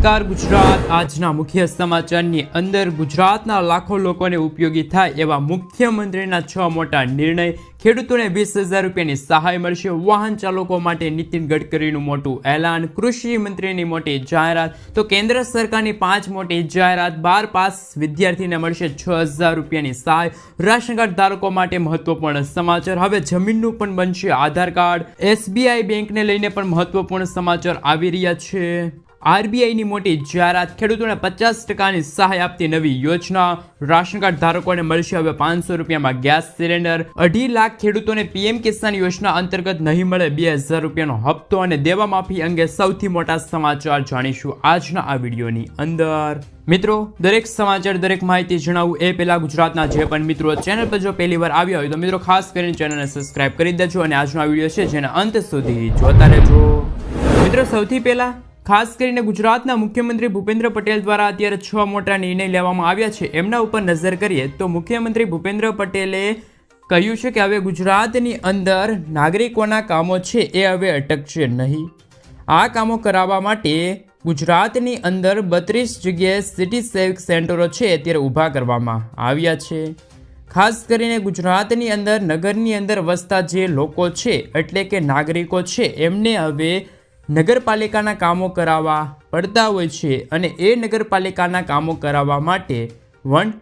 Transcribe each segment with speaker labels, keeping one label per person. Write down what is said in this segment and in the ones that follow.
Speaker 1: નમસ્કાર ગુજરાત. આજના મુખ્ય સમાચારની અંદર ગુજરાતના લાખો લોકોને ઉપયોગી થાય એવા મુખ્યમંત્રીના છ મોટા નિર્ણય. ખેડૂતોને વીસ હજાર રૂપિયાની સહાય મળશે. વાહન ચાલકો માટે નીતિન ગડકરીનું મોટું એલાન. કૃષિ મંત્રીની મોટી જાહેરાત. તો કેન્દ્ર સરકારની પાંચ મોટી જાહેરાત. બાર પાસ વિદ્યાર્થીને મળશે છ હજાર રૂપિયાની સહાય. રાશન કાર્ડ ધારકો માટે મહત્વપૂર્ણ સમાચાર. હવે જમીનનું પણ બનશે આધાર કાર્ડ. એસબીઆઈ બેંકને લઈને પણ મહત્વપૂર્ણ સમાચાર આવી રહ્યા છે. આરબીઆઈની મોટી જાહેરાત ખેડૂતોને પચાસ ટકાની સહાય આપતી નવી યોજના. રાશન કાર્ડ ધારકોને મળશે હવે પાંચસો રૂપિયામાં ગેસ સિલિન્ડર. અઢી લાખ ખેડૂતોને પીએમ કિસાન યોજના અંતર્ગત નહીં મળે બે હજાર રૂપિયાનો હપ્તો અને દેવા માફી અંગે સૌથી મોટા સમાચાર જાણીશું આજના આ વિડીયોની અંદર. મિત્રો, દરેક સમાચાર, દરેક માહિતી જણાવું એ પહેલા ગુજરાતના જે પણ મિત્રો ચેનલ પર જો પહેલી વાર આવ્યા હોય તો મિત્રો ખાસ કરીને ચેનલને સબસ્ક્રાઇબ કરી દેજો અને આજનો આ વીડિયો છે જેને અંત સુધી જોતા રહેજો. મિત્રો, સૌથી પહેલા ખાસ કરીને ગુજરાતના મુખ્યમંત્રી ભૂપેન્દ્ર પટેલ દ્વારા અત્યારે છ મોટા નિર્ણય લેવામાં આવ્યા છે. એમના ઉપર નજર કરીએ તો મુખ્યમંત્રી ભૂપેન્દ્ર પટેલે કહ્યું છે કે હવે ગુજરાતની અંદર નાગરિકોના કામો છે, એ હવે અટકશે નહીં. આ કામો કરાવવા માટે ગુજરાતની અંદર બત્રીસ જગ્યાએ સિટી સેવિક સેન્ટરો છે અત્યારે ઊભા કરવામાં આવ્યા છે. ખાસ કરીને ગુજરાતની અંદર, નગરની અંદર વસતા જે લોકો છે, એટલે કે નાગરિકો છે, એમને હવે નગરપાલિકાના કામો કરાવવા પડતા હોય છે અને એ નગરપાલિકાના કામો કરાવવા માટે વન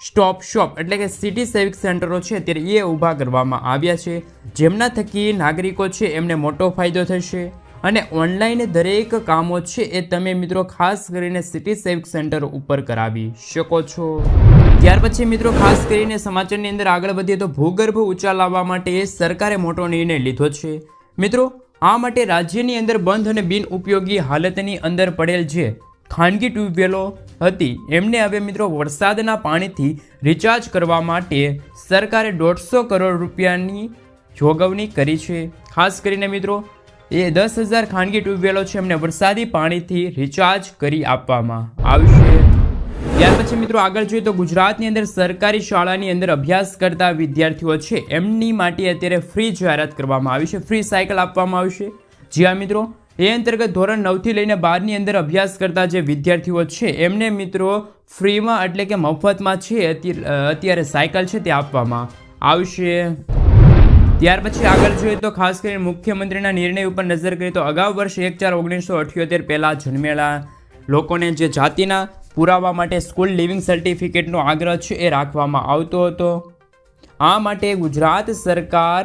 Speaker 1: સ્ટોપ શોપ એટલે કે સિટી સેવિક સેન્ટરો છે ત્યારે એ ઊભા કરવામાં આવ્યા છે. જેમના થકી નાગરિકો છે એમને મોટો ફાયદો થશે અને ઓનલાઈન દરેક કામો છે એ તમે મિત્રો ખાસ કરીને સિટી સેવિક સેન્ટર ઉપર કરાવી શકો છો. ત્યાર પછી મિત્રો ખાસ કરીને સમાચારની અંદર આગળ વધીએ તો ભૂગર્ભ ઊંચા લાવવા માટે સરકારે મોટો નિર્ણય લીધો છે. મિત્રો આ માટે રાજ્યની અંદર બંધ અને બિનઉપયોગી હાલતની અંદર પડેલ જે ખાનગી ટ્યુબવેલો હતી, એમને હવે મિત્રો વરસાદના પાણીથી રિચાર્જ કરવા માટે સરકારે દોઢસો કરોડ રૂપિયાની જોગવણી કરી છે. ખાસ કરીને મિત્રો, એ દસ હજાર ખાનગી ટ્યુબવેલો છે એમને વરસાદી પાણીથી રિચાર્જ કરી આપવામાં આવશે. ત્યાર પછી મિત્રો આગળ જોઈએ તો ગુજરાતની અંદર સરકારી શાળાની અંદર અભ્યાસ કરતા વિદ્યાર્થીઓ છે. એમની માટે અત્યારે ફ્રી જાહેરાત કરવામાં આવી છે. ફ્રી સાયકલ આપવામાં આવશે જી હા મિત્રો, એ અંતર્ગત ધોરણ નવથી લઈને બારની અંદર અભ્યાસ કરતા જે વિદ્યાર્થીઓ છે, એમને મિત્રો ફ્રીમાં એટલે કે મફતમાં છે અત્યારે સાયકલ છે તે આપવામાં આવશે. ત્યાર પછી આગળ જોઈએ તો ખાસ કરીને મુખ્યમંત્રીના નિર્ણય ઉપર નજર કરીએ તો અગાઉ વર્ષ એક ચાર ઓગણીસો અઠ્યોતેર પહેલાં જન્મેલા લોકોને જે જાતિના પુરાવા માટે સ્કૂલ લિવિંગ સર્ટિફિકેટનો આગ્રહ છે એ રાખવામાં આવતો હતો. આ માટે ગુજરાત સરકાર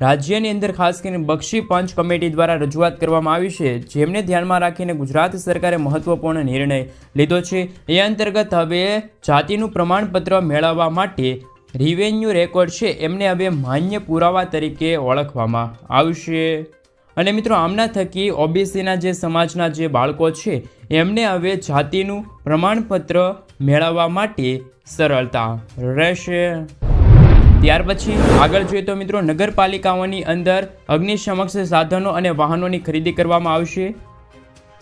Speaker 1: રાજ્યની અંદર ખાસ કરીને બક્ષી પંચ કમિટી દ્વારા રજૂઆત કરવામાં આવી છે, જેમને ધ્યાનમાં રાખીને ગુજરાત સરકારે મહત્વપૂર્ણ નિર્ણય લીધો છે. એ અંતર્ગત હવે જાતિનું પ્રમાણપત્ર મેળવવા માટે રિવેન્યુ રેકોર્ડ છે, એમને હવે માન્ય પુરાવા તરીકે ઓળખવામાં આવશે. અને મિત્રો આમના થકી ઓબીસીના જે સમાજના જે બાળકો છે, એમને હવે જાતિનું પ્રમાણપત્ર મેળવવા માટે સરળતા રહેશે. ત્યાર પછી આગળ જોઈએ તો મિત્રો, નગરપાલિકાઓની અંદર અગ્નિશમક સાધનો અને વાહનોની ખરીદી કરવામાં આવશે.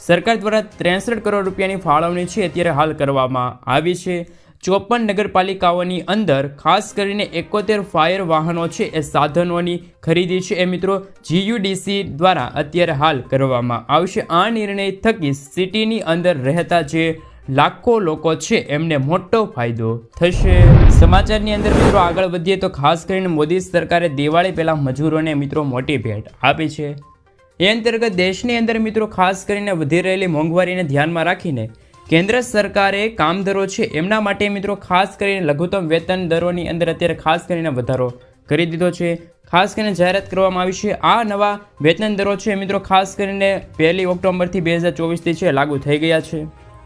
Speaker 1: સરકાર દ્વારા ત્રેસઠ કરોડ રૂપિયાની ફાળવણી છે, અત્યારે હાલ કરવામાં આવી છે. ચોપન નગરપાલિકાઓની અંદર ખાસ કરીને એકોતેર ફાયર વાહનો છે એ સાધનોની ખરીદી છે એ મિત્રો જીયુડીસી દ્વારા અત્યારે હાલ કરવામાં આવશે. આ નિર્ણય થકી સિટીની અંદર રહેતા જે લાખો લોકો છે એમને મોટો ફાયદો થશે. સમાચારની અંદર મિત્રો આગળ વધીએ તો ખાસ કરીને મોદી સરકારે દિવાળી પહેલાં મજૂરોને મિત્રો મોટી ભેટ આપી છે. એ અંતર્ગત દેશની અંદર મિત્રો ખાસ કરીને વધી રહેલી મોંઘવારીને ધ્યાનમાં રાખીને કેન્દ્ર સરકારે કામદારો છે, એમના માટે મિત્રો ખાસ કરીને લઘુત્તમ વેતન દરોની અંદર અત્યારે ખાસ કરીને વધારો કરી દીધો છે. ખાસ કરીને જાહેરાત કરવામાં આવી છે, આ નવા વેતન દરો છે મિત્રો ખાસ કરીને પહેલી ઓક્ટોબરથી બે હજાર ચોવીસથી છે, લાગુ થઈ ગયા છે.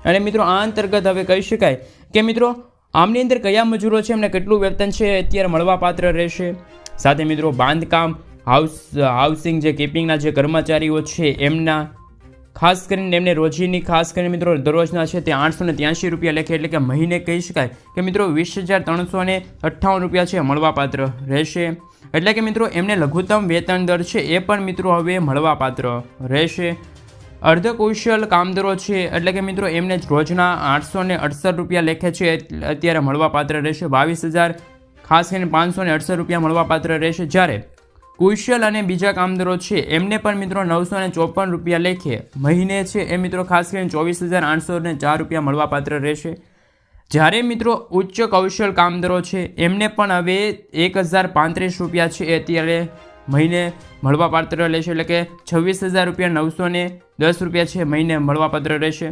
Speaker 1: અને મિત્રો આ અંતર્ગત હવે કહી શકાય કે મિત્રો આમની અંદર કયા મજૂરો છે, એમને કેટલું વેતન છે અત્યારે મળવાપાત્ર રહેશે. સાથે મિત્રો બાંધકામ, હાઉસ, હાઉસિંગ જે, કીપિંગના જે કર્મચારીઓ છે, એમના ખાસ કરીને એમને રોજીની, ખાસ કરીને મિત્રો દરરોજના છે તે આઠસો ને ત્યાંશી રૂપિયા લેખે એટલે કે મહિને કહી શકાય કે મિત્રો વીસ હજાર ત્રણસો ને અઠ્ઠાવન રૂપિયા છે, મળવાપાત્ર રહેશે. એટલે કે મિત્રો એમને લઘુત્તમ વેતન દર છે એ પણ મિત્રો હવે મળવાપાત્ર રહેશે. અર્ધકૌશલ કામદારો છે એટલે કે મિત્રો એમને રોજના આઠસો ને અડસઠ રૂપિયા લેખે છે અત્યારે મળવાપાત્ર રહેશે. બાવીસ હજાર ખાસ કરીને પાંચસો ને અડસઠ રૂપિયા મળવાપાત્ર રહેશે જ્યારે કુશલ અને બીજા કામદારો છે. એમને પણ મિત્રો નવસો ને ચોપન રૂપિયા લેખે મહિને છે. એ મિત્રો ખાસ કરીને ચોવીસ હજાર આઠસો ને ચાર રૂપિયા મળવાપાત્ર રહેશે. જ્યારે મિત્રો ઉચ્ચ કૌશલ કામદારો છે, એમને પણ હવે એક હજાર પાંત્રીસ રૂપિયા છે અત્યારે મહિને મળવાપાત્ર રહેશે. એટલે કે છવ્વીસ હજાર રૂપિયા નવસો ને દસ રૂપિયા છે મહિને મળવાપાત્ર રહેશે.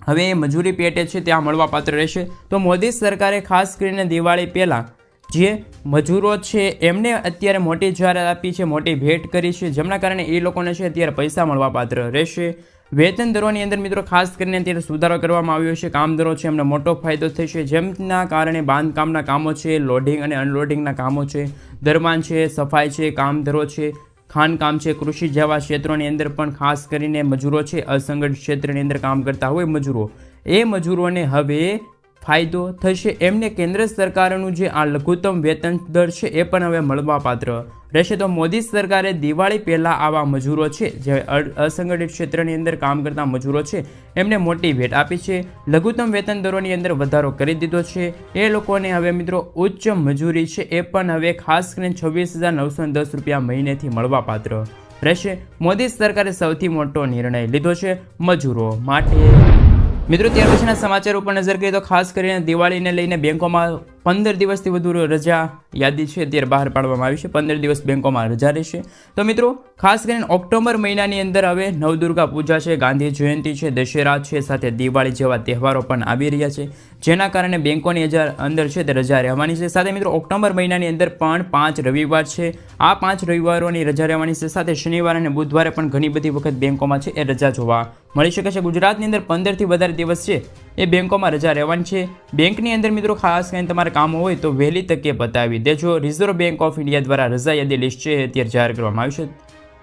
Speaker 1: હવે એ મજૂરી પેટે છે, ત્યાં મળવાપાત્ર રહેશે. તો મોદી સરકારે ખાસ કરીને દિવાળી પહેલાં જે મજૂરો છે, એમને અત્યારે મોટી જાહેરાત આપી છે, મોટી ભેટ કરી છે, જેમના કારણે એ લોકોને છે, અત્યારે પૈસા મળવાપાત્ર રહેશે. વેતન દરોની અંદર મિત્રો, ખાસ કરીને અત્યારે સુધારો કરવામાં આવ્યો છે કામદારો છે, એમને મોટો ફાયદો થશે. જેમના કારણે બાંધકામના કામો છે, લોડિંગ અને અનલોડિંગના કામો છે દરવાન છે, સફાઈ છે કામદારો છે, ખાનકામ છે, કૃષિ જેવા ક્ષેત્રોની અંદર પણ ખાસ કરીને મજૂરો છે, અસંગઠિત ક્ષેત્રની અંદર કામ કરતા હોય મજૂરો. એ મજૂરોને હવે ફાયદો થશે. એમને કેન્દ્ર સરકારનું જે આ લઘુત્તમ વેતન દર છે એ પણ હવે મળવાપાત્ર રહેશે. તો મોદી સરકારે દિવાળી પહેલાં આવા મજૂરો છે, જે અસંગઠિત ક્ષેત્રની અંદર કામ કરતા મજૂરો છે, એમને મોટી ભેટ આપી છે. લઘુત્તમ વેતન દરોની અંદર વધારો કરી દીધો છે. એ લોકોને હવે મિત્રો ઉચ્ચ મજૂરી છે, એ પણ હવે ખાસ કરીને છવ્વીસ હજાર નવસો દસ રૂપિયા મહિનેથી મળવાપાત્ર રહેશે. મોદી સરકારે સૌથી મોટો નિર્ણય લીધો છે, મજૂરો માટે. મિત્રો ત્યાર પછીના સમાચાર ઉપર નજર કરીએ તો ખાસ કરીને દિવાળીને લઈને બેંકોમાં પંદર દિવસથી વધુ રજા યાદી છે, અત્યારે બહાર પાડવામાં આવી છે. પંદર દિવસ બેંકોમાં રજા રહેશે. તો મિત્રો, ખાસ કરીને ઓક્ટોબર મહિનાની અંદર હવે નવદુર્ગા પૂજા છે, ગાંધી જયંતિ છે, દશેરા છે, સાથે દિવાળી જેવા તહેવારો પણ આવી રહ્યા છે. જેના કારણે બેંકોની અંદર છે તે રજા રહેવાની છે. સાથે મિત્રો, ઓક્ટોબર મહિનાની અંદર પણ પાંચ રવિવાર છે. આ પાંચ રવિવારોની રજા રહેવાની છે. સાથે શનિવાર અને બુધવારે પણ ઘણી બધી વખત બેંકોમાં છે એ રજા જોવા મળી શકે છે. ગુજરાતની અંદર પંદરથી વધારે દિવસ છે એ બેંકોમાં રજા રહેવાની છે. બેંકની અંદર મિત્રો ખાસ કરીને તમારે કામ હોય તો વહેલી તકે બતાવી દેજો. રિઝર્વ બેંક ઓફ ઇન્ડિયા દ્વારા રજા યાદી લિસ્ટ છે અત્યારે જાહેર કરવામાં આવી છે.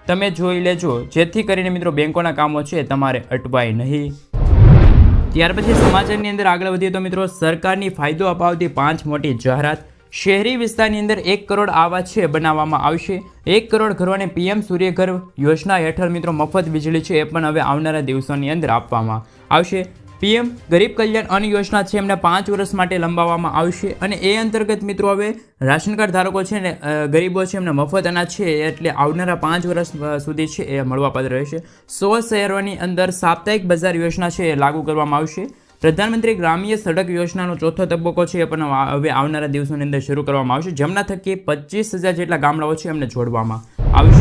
Speaker 1: તમે જોઈ લેજો. જેથી કરીને મિત્રો બેંકોના કામો છે તમારે અટવાય નહીં. ત્યાર પછી સમાચારની અંદર આગળ વધીએ તો મિત્રો સરકારની ફાયદો અપાવતી પાંચ મોટી જાહેરાત. શહેરી વિસ્તારની અંદર એક કરોડ આવા છે બનાવવામાં આવશે. એક કરોડ ઘરોને પીએમ સૂર્યઘર યોજના હેઠળ મિત્રો મફત વીજળી છે એ પણ હવે આવનારા દિવસોની અંદર આપવામાં આવશે. પીએમ ગરીબ કલ્યાણ અન્ન યોજના છે એમને પાંચ વર્ષ માટે લંબાવવામાં આવશે અને એ અંતર્ગત મિત્રો હવે રાશન કાર્ડ ધારકો છે ને ગરીબો છે એમને મફત અનાજ છે એટલે આવનારા પાંચ વર્ષ સુધી છે એ મળવાપાત્ર રહેશે. સો શહેરોની અંદર સાપ્તાહિક બજાર યોજના છે એ લાગુ કરવામાં આવશે. પ્રધાનમંત્રી ગ્રામ્ય સડક યોજનાનો ચોથો તબક્કો છે એ પણ હવે આવનારા દિવસોની અંદર શરૂ કરવામાં આવશે. જેમના થકી પચીસ હજાર જેટલા ગામડાઓ છે એમને જોડવામાં આવશે.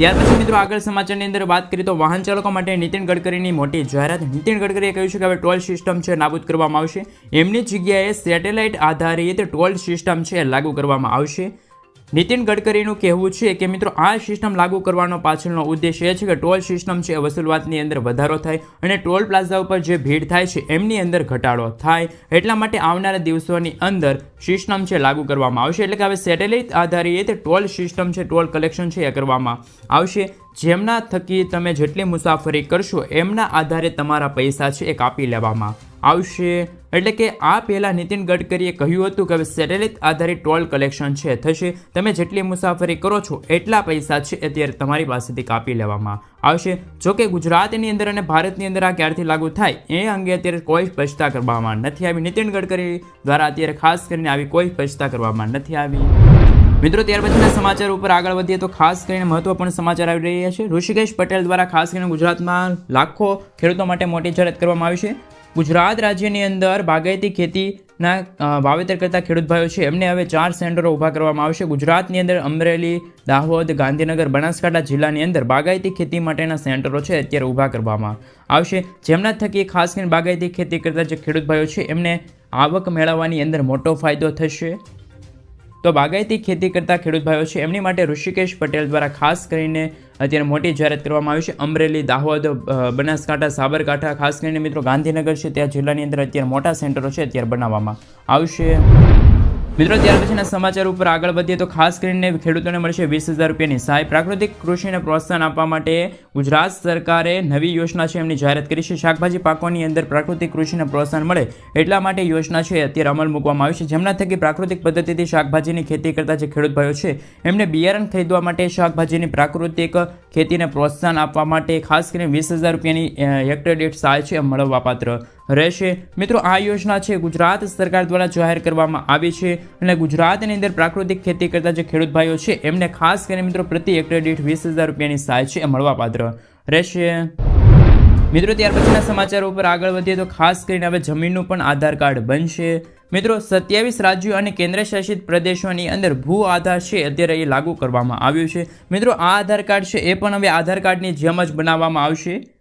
Speaker 1: ત્યાર પછી મિત્રો આગળ સમાચારની અંદર વાત કરીએ તો વાહન ચાલકો માટે નીતિન ગડકરીની મોટી જાહેરાત. નીતિન ગડકરીએ કહ્યું છે કે હવે ટોલ સિસ્ટમ છે નાબૂદ કરવામાં આવશે. એમની જગ્યાએ સેટેલાઇટ આધારિત ટોલ સિસ્ટમ છે લાગુ કરવામાં આવશે. નીતિન ગડકરીનું કહેવું છે કે મિત્રો, આ સિસ્ટમ લાગુ કરવાનો પાછળનો ઉદ્દેશ એ છે કે ટોલ સિસ્ટમ છે વસૂલવાતની અંદર વધારો થાય અને ટોલ પ્લાઝા ઉપર જે ભીડ થાય છે એમની અંદર ઘટાડો થાય. એટલા માટે આવનારા દિવસોની અંદર સિસ્ટમ છે લાગુ કરવામાં આવશે. એટલે કે હવે સેટેલાઇટ આધારિત ટોલ સિસ્ટમ છે, ટોલ કલેક્શન છે એ કરવામાં આવશે. જેમના થકી તમે જેટલી મુસાફરી કરશો એમના આધારે તમારા પૈસા છે એ કાપી લેવામાં આવશે. એટલે કે આ પહેલાં નીતિન ગડકરીએ કહ્યું હતું કે હવે સેટેલાઇટ આધારિત ટોલ કલેક્શન છે, થશે. તમે જેટલી મુસાફરી કરો છો, એટલા પૈસા છે, અત્યારે તમારી પાસેથી કાપી લેવામાં આવશે. જોકે ગુજરાતની અંદર અને ભારતની અંદર આ ક્યારથી લાગુ થાય, એ અંગે અત્યારે કોઈ સ્પષ્ટતા કરવામાં નથી આવી. નીતિન ગડકરી દ્વારા અત્યારે ખાસ કરીને આવી કોઈ સ્પષ્ટતા કરવામાં નથી આવી. મિત્રો, ત્યાર પછીના સમાચાર ઉપર આગળ વધીએ તો ખાસ કરીને મહત્વપૂર્ણ સમાચાર આવી રહ્યા છે. ઋષિકેશ પટેલ દ્વારા ખાસ કરીને ગુજરાતમાં લાખો ખેડૂતો માટે મોટી જાહેરાત કરવામાં આવી છે. ગુજરાત રાજ્યની અંદર બાગાયતી ખેતીના વાવેતર કરતા ખેડૂત ભાઈઓ છે. એમને હવે ચાર સેન્ટરો ઊભા કરવામાં આવશે. ગુજરાતની અંદર અમરેલી, દાહોદ, ગાંધીનગર, બનાસકાંઠા જિલ્લાની અંદર બાગાયતી ખેતી માટેના સેન્ટરો છે, અત્યારે ઊભા કરવામાં આવશે. જેમના થકી ખાસ કરીને બાગાયતી ખેતી કરતા જે ખેડૂત ભાઈઓ છે, એમને આવક મેળવવાની અંદર મોટો ફાયદો થશે. તો બાગાયતી ખેતી કરતા ખેડૂત ભાઈઓ છે, એમની માટે ઋષિકેશ પટેલ દ્વારા ખાસ કરીને અત્યારે મોટી જાહેરાત કરવામાં આવી છે. અમરેલી, દાહોદ બનાસકાંઠા, સાબરકાંઠા, ખાસ કરીને મિત્રો ગાંધીનગર છે, ત્યાં જિલ્લાની અંદર અત્યારે મોટા સેન્ટરો છે અત્યારે બનાવવામાં આવશે. મિત્રો, ત્યાર પછીના સમાચાર ઉપર આગળ વધીએ તો ખાસ કરીને ખેડૂતોને મળશે વીસ હજાર રૂપિયાની સહાય. પ્રાકૃતિક કૃષિને પ્રોત્સાહન આપવા માટે ગુજરાત સરકારે નવી યોજના છે એમની જાહેરાત કરી છે. શાકભાજી પાકોની અંદર પ્રાકૃતિક કૃષિને પ્રોત્સાહન મળે એટલા માટે યોજના છે અત્યારે અમલ મૂકવામાં આવી છે. જેમના થકી પ્રાકૃતિક પદ્ધતિથી શાકભાજીની ખેતી કરતા જે ખેડૂત ભાઈઓ છે, એમને બિયારણ ખરીદવા માટે શાકભાજીની પ્રાકૃતિક ખેતીને પ્રોત્સાહન આપવા માટે ખાસ કરીને વીસ હજાર રૂપિયાની હેક્ટર દીઠ સહાય છે મળવાપાત્ર રહેશે. મિત્રો, આ યોજના છે, ગુજરાત સરકાર દ્વારા જાહેર કરવામાં આવી છે અને ગુજરાતની અંદર પ્રાકૃતિક ખેતી કરતા જે ખેડૂત ભાઈઓ છે, એમને ખાસ કરીને મિત્રો પ્રતિ હેક્ટર દીઠ વીસ હજાર રૂપિયાની સહાય છે, એ મળવાપાત્ર રહેશે. મિત્રો, ત્યાર પછીના સમાચારો ઉપર આગળ વધીએ તો ખાસ કરીને હવે જમીનનું પણ આધાર કાર્ડ બનશે. મિત્રો, સત્યાવીસ રાજ્યો અને કેન્દ્રશાસિત પ્રદેશોની અંદર ભૂ આધાર છે, અત્યારે એ લાગુ કરવામાં આવ્યું છે. મિત્રો, આ આધાર કાર્ડ છે, એ પણ હવે આધાર કાર્ડની જેમ જ બનાવવામાં આવશે.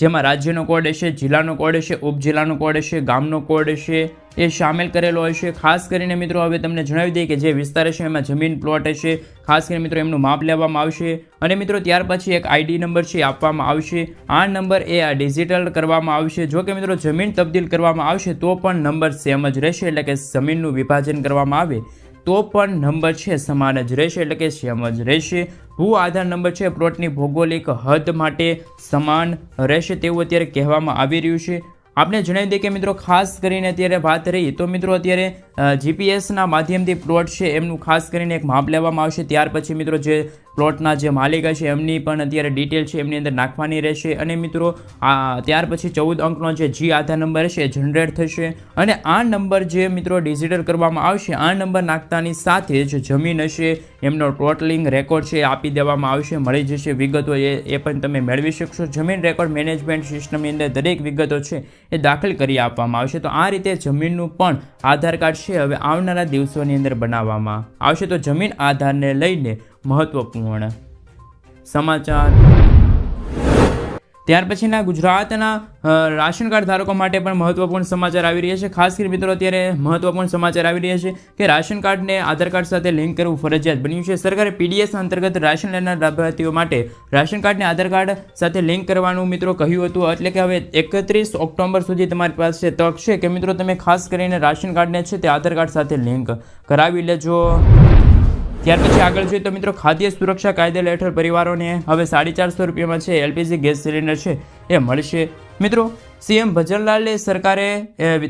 Speaker 1: જેમાં રાજ્યનો કોડ હશે, જિલ્લાનો કોડ હશે, ઉપજિલ્લાનો કોડ હશે, ગામનો કોડ હશે, એ સામેલ કરેલો હશે ખાસ કરીને મિત્રો, હવે તમને જણાવી દઈએ કે જે વિસ્તાર હશે, એમાં જમીન પ્લોટ હશે. ખાસ કરીને મિત્રો, એમનું માપ લેવામાં આવશે. અને મિત્રો, ત્યાર પછી એક આઈડી નંબર છે આપવામાં આવશે. આ નંબર એ આ ડિજિટલ કરવામાં આવશે. જો કે મિત્રો, જમીન તબદીલ કરવામાં આવશે, તો પણ નંબર સેમ જ રહેશે. એટલે કે જમીનનું વિભાજન કરવામાં આવે. તો પણ નંબર છે સમાન જ રહેશે, એટલે કે સેમ જ રહેશે. ભૂ આધાર નંબર છે, પ્લોટની ભૌગોલિક હદ માટે સમાન રહેશે તેવું અત્યારે કહેવામાં આવી રહ્યું છે. આપણે જણાવી દઈએ કે મિત્રો, ખાસ કરીને અત્યારે વાત રહી તો મિત્રો, અત્યારે જીપીએસના માધ્યમથી પ્લોટ છે, એમનું ખાસ કરીને એક માપ લેવામાં આવશે. ત્યાર પછી મિત્રો જે પ્લોટના જે માલિક હશે, એમની પણ અત્યારે ડિટેલ છે, એમની અંદર નાખવાની રહેશે. અને મિત્રો, આ, ત્યાર પછી ચૌદ અંકનો જે જી આધાર નંબર હશે, એ જનરેટ થશે. અને આ નંબર જે મિત્રો ડિજિટલ કરવામાં આવશે, આ નંબર નાખતાની સાથે જ જમીન હશે, એમનો ટોટલિંગ રેકોર્ડ છે આપી દેવામાં આવશે, મળી જશે વિગતો, એ એ પણ તમે મેળવી શકશો. જમીન રેકોર્ડ મેનેજમેન્ટ સિસ્ટમની અંદર દરેક વિગતો છે, એ દાખલ કરી આપવામાં આવશે. તો આ રીતે જમીનનું પણ આધાર કાર્ડ છે હવે આવનારા દિવસોની અંદર બનાવવામાં આવશે તો જમીન આધારને લઈને મહત્વપૂર્ણ. સમાચાર. ત્યાર પછીના ગુજરાતના રાશન કાર્ડ ધારકો માટે પણ મહત્વપૂર્ણ સમાચાર આવી રહ્યા છે. ખાસ કરીને મિત્રો, અત્યારે મહત્વપૂર્ણ સમાચાર આવી રહ્યા છે કે રાશન કાર્ડને આધાર કાર્ડ સાથે લિંક કરવું ફરજિયાત બન્યું છે. સરકારે પીડીએસ અંતર્ગત રાશન લેનાર લાભાર્થીઓ માટે રાશન કાર્ડને આધાર કાર્ડ સાથે લિંક કરવાનું મિત્રો કહ્યું હતું. એટલે કે હવે એકત્રીસ ઓક્ટોબર સુધી તમારી પાસે તક છે. કે મિત્રો, તમે ખાસ કરીને રાશન કાર્ડને છે તે આધાર કાર્ડ સાથે લિંક કરાવી લેજો. ત્યાર પછી આગળ જોઈએ તો મિત્રો ખાદ્ય સુરક્ષા કાયદા હેઠળ પરિવારોને હવે સાડી ચારસો રૂપિયામાં છે, એલપીજી ગેસ સિલિન્ડર છે, એ મળશે. મિત્રો, સીએમ ભજનલાલે સરકારે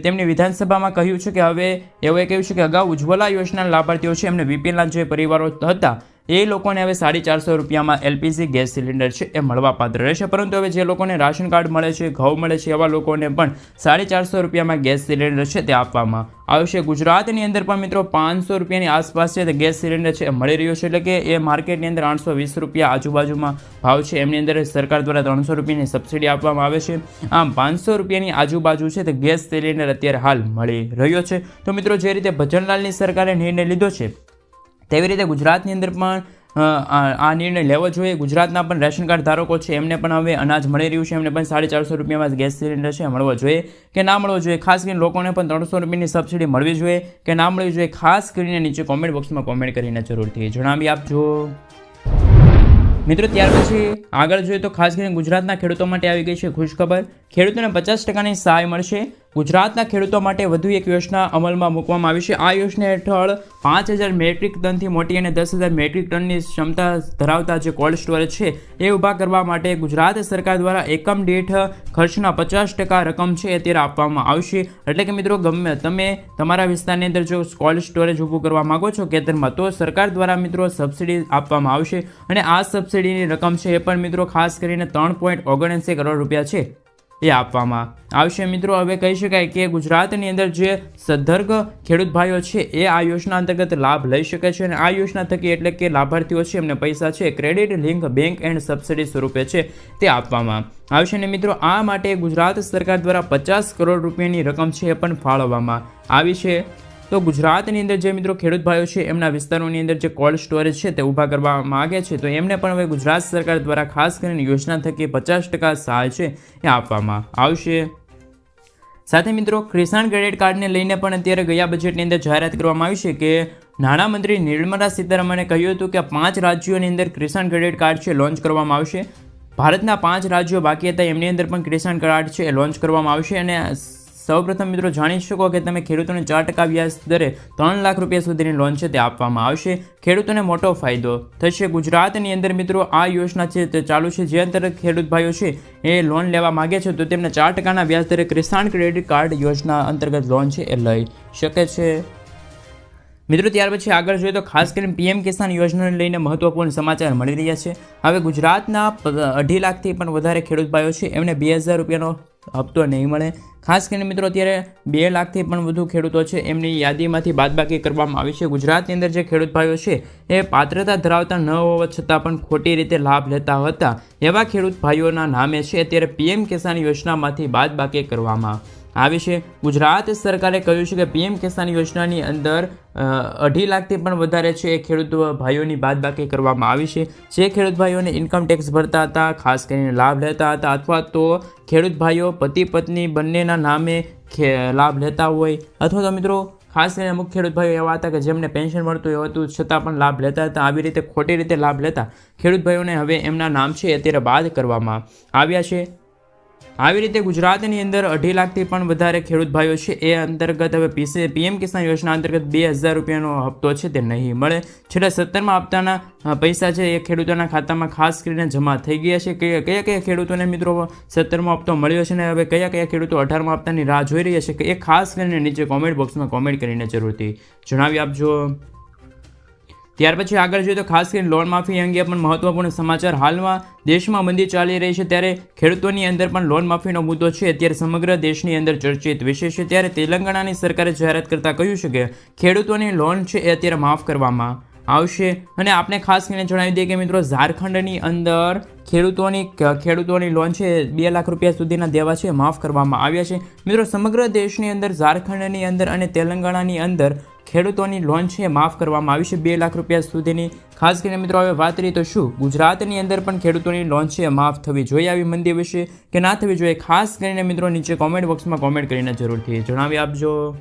Speaker 1: તેમની વિધાનસભામાં કહ્યું છે કે હવે, એવું કહ્યું છે કે અગાઉ ઉજ્જવલા યોજનાના લાભાર્થીઓ છે, એમને બીપીએલના જે પરિવારો હતા એ લોકોને હવે સાડી ચારસો રૂપિયામાં એલપીજી ગેસ સિલિન્ડર છે એ મળવાપાત્ર રહેશે. પરંતુ હવે જે લોકોને રાશન કાર્ડ મળે છે, ઘઉં મળે છે, એવા લોકોને પણ સાડી ચારસો રૂપિયામાં ગેસ સિલિન્ડર છે તે આપવામાં આવશે. ગુજરાતની અંદર પણ મિત્રો પાંચસો રૂપિયાની આસપાસ છે તે ગેસ સિલિન્ડર છે એ મળી રહ્યો છે. એટલે કે એ માર્કેટની અંદર આઠસો વીસ રૂપિયા આજુબાજુમાં ભાવ છે. એમની અંદર સરકાર દ્વારા ત્રણસો રૂપિયાની સબસિડી આપવામાં આવે છે. આમ પાંચસો રૂપિયાની આજુબાજુ છે તે ગેસ સિલિન્ડર અત્યારે હાલ મળી રહ્યો છે. તો મિત્રો જે રીતે ભજનલાલની સરકારે નિર્ણય લીધો છે તેવી રીતે ગુજરાતની અંદર પણ આ નિર્ણય લેવો જોઈએ. ગુજરાતના પણ રેશન કાર્ડ ધારકો છે, એમને પણ હવે અનાજ મળી રહ્યું છે. એમને પણ સાડી ચારસો રૂપિયામાં ગેસ સિલિન્ડર છે, મળવો જોઈએ. કે ના મળવો જોઈએ? ખાસ કરીને લોકોને પણ ત્રણસો રૂપિયાની સબસિડી મળવી જોઈએ. કે ના મળવી જોઈએ? ખાસ કરીને નીચે કોમેન્ટ બોક્સમાં કોમેન્ટ કરીને જરૂરથી જણાવી આપજો. મિત્રો, ત્યાર પછી આગળ જોઈએ તો ખાસ કરીને ગુજરાતના ખેડૂતો માટે આવી ગઈ છે ખુશખબર. ખેડૂતોને પચાસ ટકાની સહાય મળશે. ગુજરાતના ખેડૂતો માટે વધુ એક યોજના અમલમાં મૂકવામાં આવી છે. આ યોજના હેઠળ પાંચ હજાર મેટ્રિક ટનથી મોટી અને દસ હજાર મેટ્રિક ટનની ક્ષમતા ધરાવતા જે કોલ્ડ સ્ટોરેજ છે, એ ઊભા કરવા માટે ગુજરાત સરકાર દ્વારા એકમ દીઠ ખર્ચના પચાસ ટકા રકમ છે અત્યારે આપવામાં આવશે. એટલે કે મિત્રો, ગમે તમે તમારા વિસ્તારની અંદર જો કોલ્ડ સ્ટોરેજ ઊભું કરવા માંગો છો ખેતરમાં, તો સરકાર દ્વારા મિત્રો સબસિડી આપવામાં આવશે. અને આ સબસિડીની રકમ છે એ પણ મિત્રો ખાસ કરીને ત્રણ પોઈન્ટ ઓગણએંસી કરોડ રૂપિયા છે. એ આપવામાં આવશે મિત્રો, હવે કહી શકાય કે ગુજરાતની અંદર જે સદ્ધર્ગ ખેડૂત ભાઈઓ છે, એ આ યોજના અંતર્ગત લાભ લઈ શકે છે અને આ યોજના થકી એટલે કે લાભાર્થીઓ છે, એમને પૈસા છે, credit link, bank and subsidy સ્વરૂપે છે, તે આપવામાં આવશે અને મિત્રો, આ માટે ગુજરાત સરકાર દ્વારા પચાસ કરોડ રૂપિયાની રકમ છે એ પણ ફાળવવામાં આવી છે. તો ગુજરાતની અંદર જે મિત્રો ખેડૂત ભાઈઓ છે, એમના વિસ્તારોની અંદર જે કોલ્ડ સ્ટોરેજ છે તે ઊભા કરવા માગે છે, તો એમને પણ હવે ગુજરાત સરકાર દ્વારા ખાસ કરીને યોજના થકી પચાસ ટકા સહાય છે એ આપવામાં આવશે. સાથે મિત્રો, કિસાન ક્રેડિટ કાર્ડને લઈને પણ અત્યારે ગયા બજેટની અંદર જાહેરાત કરવામાં આવી છે કે નાણામંત્રી નિર્મલા સીતારમણે કહ્યું હતું કે પાંચ રાજ્યોની અંદર કિસાન ક્રેડિટ કાર્ડ છે લોન્ચ કરવામાં આવશે. ભારતના પાંચ રાજ્યો બાકી હતા, એમની અંદર પણ કિસાન કાર્ડ છે એ લોન્ચ કરવામાં આવશે અને સૌપ્રથમ મિત્રો જાણી શકો કે તમે ખેડૂતોને ચાર ટકા વ્યાજ દરે ત્રણ લાખ રૂપિયા સુધીની લોન છે તે આપવામાં આવશે. ખેડૂતોને મોટો ફાયદો થશે. ગુજરાતની અંદર મિત્રો આ યોજના છે તે ચાલુ છે. જે અંતર્ગત ખેડૂત ભાઈઓ છે એ લોન લેવા માગે છે તો તેમને ચાર ટકાના વ્યાજ દરે કિસાન ક્રેડિટ કાર્ડ યોજના અંતર્ગત લોન છે એ લઈ શકે છે. મિત્રો, ત્યાર પછી આગળ જોઈએ તો ખાસ કરીને પીએમ કિસાન યોજનાને લઈને મહત્વપૂર્ણ સમાચાર મળી રહ્યા છે. હવે ગુજરાતના અઢી લાખથી પણ વધારે ખેડૂત ભાઈઓ છે. એમને બે હજાર રૂપિયાનો હપ્તો નહીં મળે. ખાસ કરીને મિત્રો, અત્યારે બે લાખથી પણ વધુ ખેડૂતો છે. એમની યાદીમાંથી બાદબાકી કરવામાં આવી છે. ગુજરાતની અંદર જે ખેડૂત ભાઈઓ છે, એ પાત્રતા ધરાવતા ન હોવા છતાં પણ ખોટી રીતે લાભ લેતા હતા. એવા ખેડૂત ભાઈઓના નામે છે. અત્યારે પીએમ કિસાન યોજનામાંથી બાદબાકી કરવામાં આવી છે. ગુજરાત સરકારે કહ્યું છે કે પીએમ કિસાન યોજનાની અંદર અઢી લાખથી પણ વધારે છે એ ખેડૂત ભાઈઓની બાદબાકી કરવામાં આવી છે. જે ખેડૂત ભાઈઓને ઇન્કમ ટેક્સ ભરતા હતા, ખાસ કરીને લાભ લેતા હતા અથવા તો ખેડૂત ભાઈઓ પતિ પત્ની બંનેના નામે લાભ લેતા હોય. અથવા તો મિત્રો, ખાસ કરીને અમુક ખેડૂત ભાઈઓ એવા હતા કે જેમને પેન્શન મળતું એવું હતું, છતાં પણ લાભ લેતા હતા, આવી રીતે ખોટી રીતે લાભ લેતા. ખેડૂત ભાઈઓને હવે એમના નામ છે અત્યારે બાદ કરવામાં આવ્યા છે. આવી રીતે ગુજરાતની અંદર અઢી લાખથી પણ વધારે ખેડૂત ભાઈઓ છે. એ અંતર્ગત હવે પીસી પીએમ કિસાન યોજના અંતર્ગત બે હજાર રૂપિયાનો હપ્તો છે તે નહીં મળે. છેલ્લા સત્તરમાં હપ્તાના પૈસા છે એ ખેડૂતોના ખાતામાં ખાસ કરીને જમા થઈ ગયા છે. કયા કયા કયા ખેડૂતોને મિત્રો સત્તરમો હપ્તો મળ્યો છે ને હવે કયા કયા ખેડૂતો અઢારમા હપ્તાની રાહ જોઈ રહ્યા છે કે એ ખાસ કરીને નીચે કોમેન્ટ બોક્સમાં કોમેન્ટ કરીને જરૂરથી જણાવી આપજો. ત્યાર પછી આગળ જોઈએ તો ખાસ કરીને લોન માફી અંગે પણ મહત્વપૂર્ણ સમાચાર હાલમાં દેશમાં મંદી ચાલી રહી છે. ત્યારે ખેડૂતોની અંદર પણ લોન માફીનો મુદ્દો છે. અત્યારે સમગ્ર દેશની અંદર ચર્ચિત વિષય છે. ત્યારે તેલંગાણાની સરકારે જાહેરાત કરતાં કહ્યું છે કે ખેડૂતોની લોન છે એ અત્યારે માફ કરવામાં આવશે. અને આપણે ખાસ કરીને જણાવી દઈએ કે મિત્રો, ઝારખંડની અંદર ખેડૂતોની ખેડૂતોની લોન છે, બે લાખ રૂપિયા સુધીના દેવા છે, માફ કરવામાં આવ્યા છે. મિત્રો, સમગ્ર દેશની અંદર, ઝારખંડની અંદર અને તેલંગાણાની અંદર ખેડૂતોની લોન છે, માફ કરવામાં આવી છે, બે લાખ રૂપિયા સુધીની. ખાસ કરીને મિત્રો, હવે વાત કરીએ તો શું? ગુજરાતની અંદર પણ ખેડૂતોની લોન છે, માફ થવી જોઈએ આવી મંદી વિશે કે ના થવી જોઈએ? ખાસ કરીને મિત્રો, નીચે કોમેન્ટ બોક્સમાં કોમેન્ટ કરીને જરૂરથી જણાવી આપજો.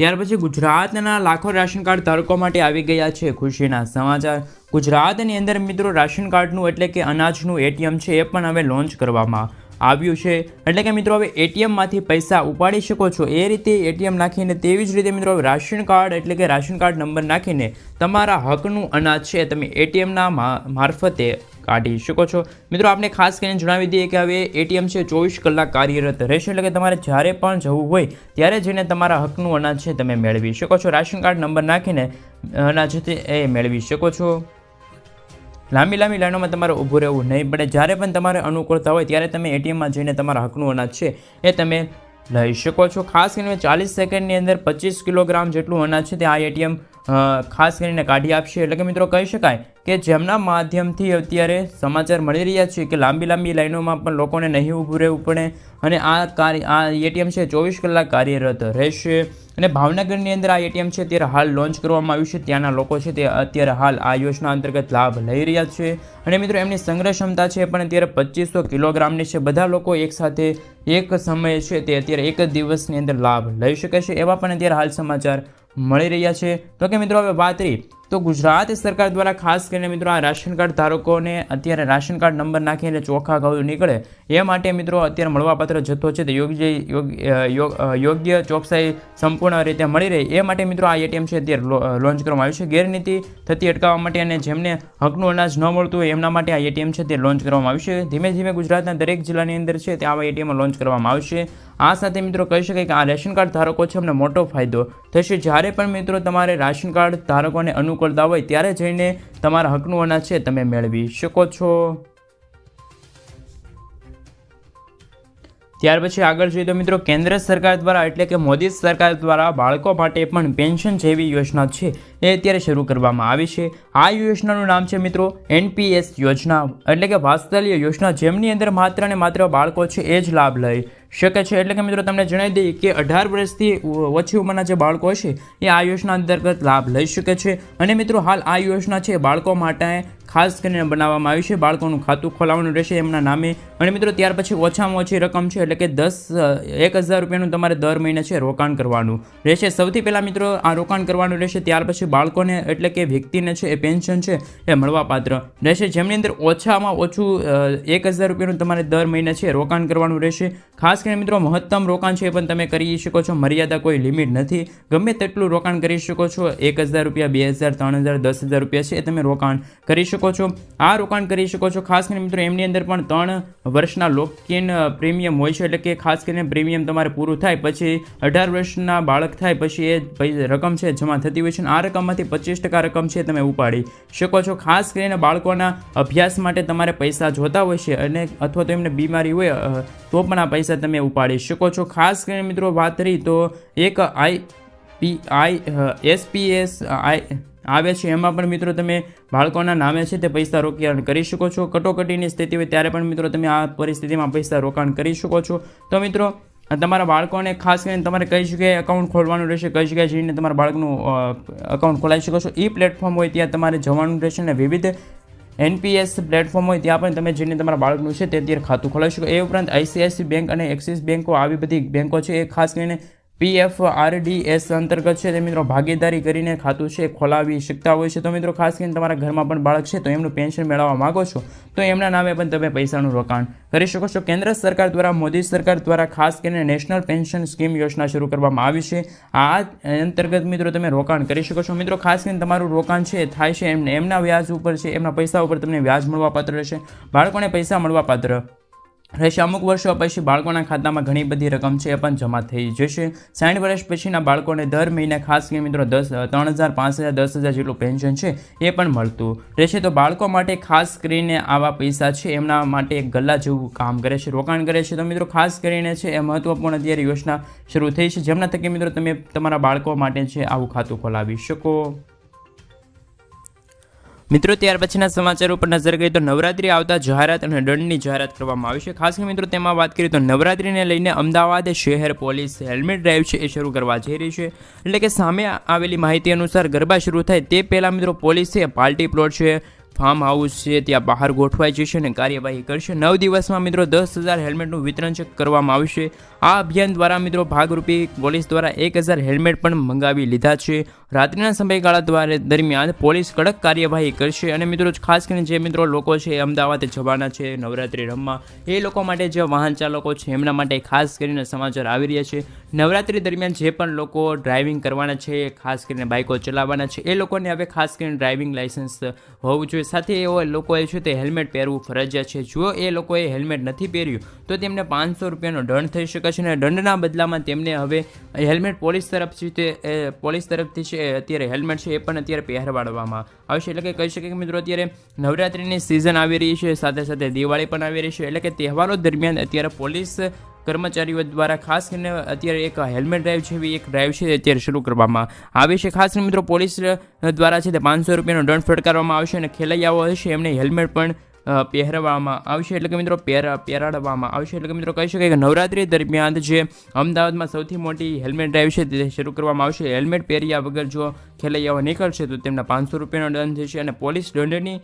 Speaker 1: ત્યાર પછી ગુજરાતના લાખો રાશન કાર્ડ ધારકો માટે આવી ગયા છે. ખુશીના સમાચાર. ગુજરાતની અંદર મિત્રો રાશન કાર્ડનું એટલે કે અનાજનું એટીએમ છે એ પણ હવે લોન્ચ કરવામાં આવ્યું છે. એટલે કે મિત્રો હવે એટીએમમાંથી પૈસા ઉપાડી શકો છો. એ રીતે એટીએમ નાખીને તેવી જ રીતે મિત્રો રાશન કાર્ડ એટલે કે રાશન કાર્ડ નંબર નાખીને તમારા હકનું અનાજ છે તમે એટીએમના મારફતે કાઢી શકો છો. મિત્રો આપણે ખાસ કરીને જણાવી દઈએ કે હવે એટીએમ છે, ચોવીસ કલાક કાર્યરત રહેશે. એટલે કે તમારે જ્યારે પણ જવું હોય, ત્યારે જઈને તમારા હકનું અનાજ છે, તમે મેળવી શકો છો. રાશન કાર્ડ નંબર નાખીને અનાજ છે એ મેળવી શકો છો. લાંબી લાંબી લાઈનોમાં તમારે ઊભું રહેવું નહીં પડે. જ્યારે પણ તમારે અનુકૂળતા હોય, ત્યારે તમે એટીએમમાં જઈને તમારા હકનું અનાજ છે, એ તમે લઈ શકો છો. ખાસ કરીને ચાલીસ સેકન્ડની અંદર પચીસ કિલોગ્રામ જેટલું અનાજ છે તે આ એટીએમ ખાસ કરીને કાઢી આપશે. એટલે કે મિત્રો કહી શકાય કે જેમના માધ્યમથી અત્યારે સમાચાર મળી રહ્યા છે કે લાંબી લાંબી લાઈનોમાં પણ લોકોને નહીં ઊભું રહેવું પડે અને આ કાર્ય, આ એટીએમ છે ચોવીસ કલાક કાર્યરત રહેશે. અને ભાવનગરની અંદર આ એટીએમ છે અત્યારે હાલ લોન્ચ કરવામાં આવ્યું છે. ત્યાંના લોકો છે તે અત્યારે હાલ આ યોજના અંતર્ગત લાભ લઈ રહ્યા છે. અને મિત્રો એમની સંગ્રહ ક્ષમતા છે પણ અત્યારે પચીસો કિલોગ્રામની છે. બધા લોકો એકસાથે એક સમયે છે તે અત્યારે એક જ દિવસની અંદર લાભ લઈ શકે છે. એવા પણ અત્યારે હાલ સમાચાર મળી રહ્યા છે. તો કે મિત્રો, હવે વાત રહી. તો ગુજરાત સરકાર દ્વારા ખાસ કરીને મિત્રો, આ રાશન કાર્ડ ધારકોને અત્યારે રાશન કાર્ડ નંબર નાખીને ચોખ્ખા ઘઉં નીકળે, એ માટે મિત્રો, અત્યારે મળવાપાત્ર જથ્થો છે તે યોગ્ય યોગ્ય ચોકસાઈ સંપૂર્ણ રીતે મળી રહે. એ માટે મિત્રો, આ એટીએમ છે અત્યારે લોન્ચ કરવામાં આવ્યું છે. ગેરનીતિ થતી અટકાવવા માટે અને જેમને હકનું અનાજ ન મળતું હોય એમના માટે આ એટીએમ છે તે લોન્ચ કરવામાં આવ્યું છે. ધીમે ધીમે ગુજરાતના દરેક જિલ્લાની અંદર છે તે આવા એટીએમ લોન્ચ કરવામાં આવશે. આ સાથે મિત્રો કહી શકાય કે આ રેશન કાર્ડ ધારકો છે, અમને મોટો ફાયદો થશે. જ્યારે પણ મિત્રો તમારે રાશન કાર્ડ ધારકોને અનુકૂળતા હોય, ત્યારે જઈને તમારા હકનું અનાજ છે, તમે મેળવી શકો છો. ત્યાર પછી આગળ જોઈએ તો મિત્રો, કેન્દ્ર સરકાર દ્વારા, એટલે કે મોદી સરકાર દ્વારા બાળકો માટે પણ પેન્શન જેવી યોજના છે, એ અત્યારે શરૂ કરવામાં આવી છે. આ યોજનાનું નામ છે મિત્રો, એનપીએસ યોજના, એટલે કે વાત્સલ્ય યોજના. જેમની અંદર માત્ર ને માત્ર બાળકો છે, એ જ લાભ લઈ શકે છે. એટલે કે મિત્રો તમને જણાવી દઈએ કે અઢાર વર્ષથી ઓછી ઉંમરના જે બાળકો છે એ આ યોજના અંતર્ગત લાભ લઈ શકે છે. અને મિત્રો હાલ આ યોજના છે બાળકો માટે ખાસ કરીને બનાવવામાં આવી છે. બાળકોનું ખાતું ખોલાવવાનું રહેશે એમના નામે. અને મિત્રો ત્યાર પછી ઓછામાં ઓછી રકમ છે, એટલે કે દસ, એક હજાર રૂપિયાનું તમારે દર મહિને છે રોકાણ કરવાનું રહેશે. સૌથી પહેલાં મિત્રો આ રોકાણ કરવાનું રહેશે, ત્યાર પછી બાળકોને એટલે કે વ્યક્તિને છે એ પેન્શન છે એ મળવાપાત્ર રહેશે. જેમની અંદર ઓછામાં ઓછું એક હજાર રૂપિયાનું તમારે દર મહિને છે રોકાણ કરવાનું રહેશે. ખાસ કરીને મિત્રો, મહત્તમ રોકાણ છે પણ તમે કરી શકો છો. મર્યાદા કોઈ લિમિટ નથી. ગમે તેટલું રોકાણ કરી શકો છો. એક રૂપિયા, બે હજાર રૂપિયા છે એ તમે રોકાણ કરી શકો છો. આ રોકાણ કરી શકો છો. ખાસ કરીને મિત્રો, એમની અંદર પણ ત્રણ વર્ષના લોકિન પ્રીમિયમ હોય છે. એટલે કે ખાસ કરીને પ્રીમિયમ તમારે પૂરું થાય પછી અઢાર વર્ષના બાળક થાય પછી એ રકમ છે જમા થતી હોય છે. અને આ રકમમાંથી પચીસ ટકા રકમ છે તમે ઉપાડી શકો છો. ખાસ કરીને બાળકોના અભ્યાસ માટે તમારે પૈસા જોતા હોય છે અને અથવા તો એમને બીમારી હોય તો પણ આ પૈસા ઉપાડી શકો છો. ખાસ કરીને મિત્રો વાત કરી તો એક આઈ પી આઈ એસપીએસ આઈ આવે છે. એમાં પણ મિત્રો તમે બાળકોના નામે છે તે પૈસા રોકાણ કરી શકો છો. કટોકટીની સ્થિતિ હોય ત્યારે પણ મિત્રો તમે આ પરિસ્થિતિમાં પૈસા રોકાણ કરી શકો છો. તો મિત્રો તમારા બાળકોને ખાસ કરીને તમારે કઈ જગ્યાએ એકાઉન્ટ ખોલવાનું રહેશે, કઈ જગ્યાએ જઈને તમારા બાળકનું અકાઉન્ટ ખોલાવી શકો છો. એ પ્લેટફોર્મ હોય ત્યાં તમારે જવાનું રહેશે અને વિવિધ એનપીએસ પ્લેટફોર્મ હોય ત્યાં પણ તમે જઈને તમારા બાળકનું છે તે અત્યારે ખાતું ખોલાવી શકો. એ ઉપરાંત આઈસીઆઈસી બેંક અને એક્સિસ બેંકો આવી બધી બેંકો છે. એ ખાસ કરીને પીએફ આરડીએસ અંતર્ગત છે. તે મિત્રો ભાગીદારી કરીને ખાતું છે, ખોલાવી શકતા હોય છે. તો મિત્રો ખાસ કરીને તમારા ઘરમાં પણ બાળક છે, તો એમનું પેન્શન મેળવવા માગો છો, તો એમના નામે પણ તમે પૈસાનું રોકાણ કરી શકો છો. કેન્દ્ર સરકાર દ્વારા, મોદી સરકાર દ્વારા ખાસ કરીને નેશનલ પેન્શન સ્કીમ યોજના શરૂ કરવામાં આવી છે. આ અંતર્ગત મિત્રો તમે રોકાણ કરી શકો છો. મિત્રો ખાસ કરીને તમારું રોકાણ છે થાય છે, એમને, એમના વ્યાજ ઉપર છે, એમના પૈસા ઉપર તમને વ્યાજ મળવાપાત્ર રહેશે. બાળકોને પૈસા મળવાપાત્ર રહેશે. અમુક વર્ષો પછી બાળકોના ખાતામાં ઘણી બધી રકમ છે, એ પણ જમા થઈ જશે. સાઠ વર્ષ પછીના બાળકોને દર મહિને ખાસ કરીને મિત્રો દસ ત્રણ હજાર, પાંચ હજાર, દસ હજાર જેટલું પેન્શન છે, એ પણ મળતું રહેશે. તો બાળકો માટે ખાસ કરીને આવા પૈસા છે, એમના માટે એક ગલ્લા જેવું કામ કરે છે, રોકાણ કરે છે. તો મિત્રો ખાસ કરીને છે, એ મહત્વપૂર્ણ અત્યારે યોજના શરૂ થઈ છે. જેમના થકી મિત્રો તમે તમારા બાળકો માટે છે, આવું ખાતું ખોલાવી શકો. મિત્રો, ત્યાર પછીના સમાચાર ઉપર નજર કરીએ તો નવરાત્રી આવતા જાહેરાત અને દંડની જાહેરાત કરવામાં આવી છે. ખાસ કરીને મિત્રો, તેમાં વાત કરીએ તો નવરાત્રીને લઈને અમદાવાદ શહેર પોલીસ હેલ્મેટ ડ્રાઈવ છે એ શરૂ કરવા જઈ રહી છે. એટલે કે સામે આવેલી માહિતી અનુસાર ગરબા શરૂ થાય તે પહેલાં મિત્રો, પોલીસ પાર્ટી પ્લોટ છે ફાર્મ હાઉસ છે, ત્યાં બહાર ગોઠવાઈ જશે અને કાર્યવાહી કરશે. નવ દિવસમાં મિત્રો, દસ હજાર હેલ્મેટનું વિતરણ છે, કરવામાં આવશે. આ અભિયાન દ્વારા મિત્રો, ભાગરૂપે પોલીસ દ્વારા એક હજાર હેલ્મેટ પણ મંગાવી લીધા છે. રાત્રિના સમયગાળા દ્વારા દરમિયાન પોલીસ કડક કાર્યવાહી કરશે અને મિત્રો ખાસ કરીને જે મિત્રો લોકો છે એ અમદાવાદ જવાના છે, નવરાત્રિ રમવા, એ લોકો માટે જે વાહન ચાલકો છે, એમના માટે ખાસ કરીને સમાચાર આવી રહ્યા છે. નવરાત્રિ દરમિયાન જે પણ લોકો ડ્રાઇવિંગ કરવાના છે, ખાસ કરીને બાઇકો ચલાવવાના છે, એ લોકોને હવે ખાસ કરીને ડ્રાઇવિંગ લાઇસન્સ હોવું જોઈએ. સાથે એવો લોકોએ છે, તે હેલ્મેટ પહેરવું ફરજિયાત છે. જો એ લોકોએ હેલ્મેટ નથી પહેર્યું, તો તેમને પાંચસો રૂપિયાનો દંડ થઈ શકે છે અને દંડના બદલામાં તેમને હવે હેલ્મેટ પોલીસ તરફથી પોલીસ તરફથી છે અત્યારે હેલ્મેટ છે એ પણ અત્યારે પહેરવાડવામાં આવશે એટલે કે કહી શકીએ કે મિત્રો અત્યારે નવરાત્રિની સિઝન આવી રહી છે, સાથે સાથે દિવાળી પણ આવી રહી છે. એટલે કે તહેવારો દરમિયાન અત્યારે પોલીસ કર્મચારીઓ દ્વારા ખાસ કરીને અત્યારે એક હેલ્મેટ ડ્રાઈવ જેવી એક ડ્રાઈવ છે અત્યારે શરૂ કરવામાં આવી છે. ખાસ કરીને મિત્રો પોલીસ દ્વારા છે તે પાંચસો રૂપિયાનો દંડ ફટકારવામાં આવશે અને ખેલૈયાઓ હશે એમને હેલ્મેટ પણ પહેરવામાં આવશે. એટલે કે મિત્રો, પહેરા, પહેરાડવામાં આવશે. એટલે કે મિત્રો, કહી શકાય કે નવરાત્રી દરમિયાન જે અમદાવાદમાં સૌથી મોટી હેલ્મેટ ડ્રાઈવ છે તે શરૂ કરવામાં આવશે. હેલ્મેટ પહેર્યા વગર જો ખેલૈયાઓ નીકળશે તો તેમના પાંચસો રૂપિયાનો દંડ થશે અને પોલીસ દંડની